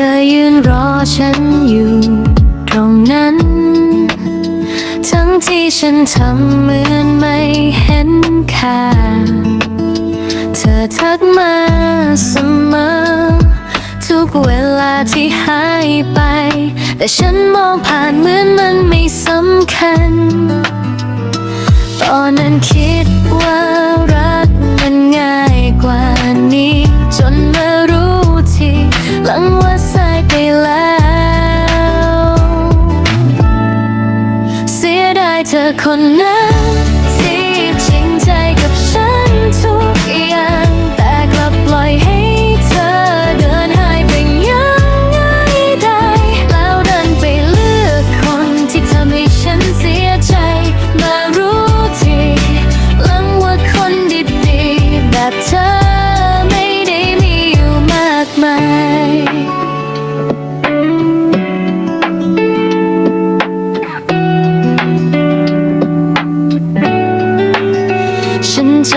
ธอยืนรอฉันอยู่ ตรงนั้น ทั้งที่ฉันทำเหมือนไม่เห็นค่า เธอทักมาเสมอ ทุกเวลาที่หายไป แต่ฉันมองผ่านเหมือนมันไม่สำคัญ ตอนนั้นคิดว่ารักมันง่ายกว่านี้ จนมารู้ทีหลังว่า คนนั้น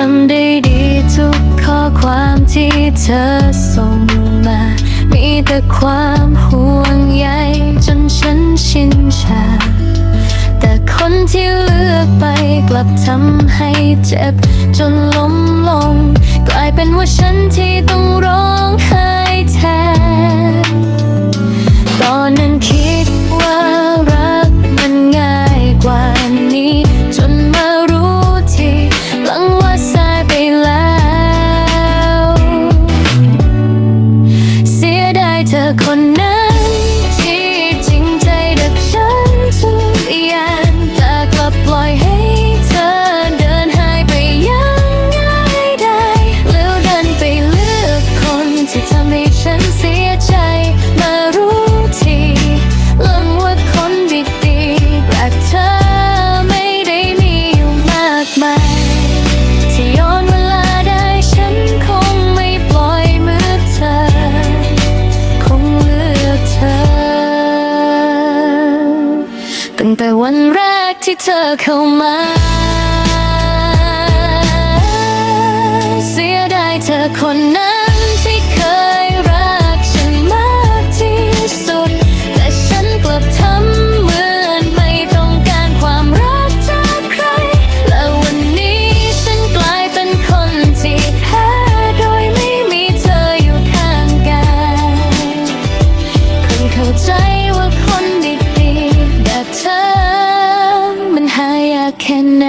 ำได้ดีทุกข้อความที่เธอส่งมา มีแต่ความห่วงใยจนฉันชินชา แต่คนที่เลือกไปกลับทำให้เจ็บ จนล้มลง กลายเป็นว่าฉันที่ต้องร้องไห้ แต่วันแรกที่เธอเข้ามา เสียดายเธอคนนั้นที่ คน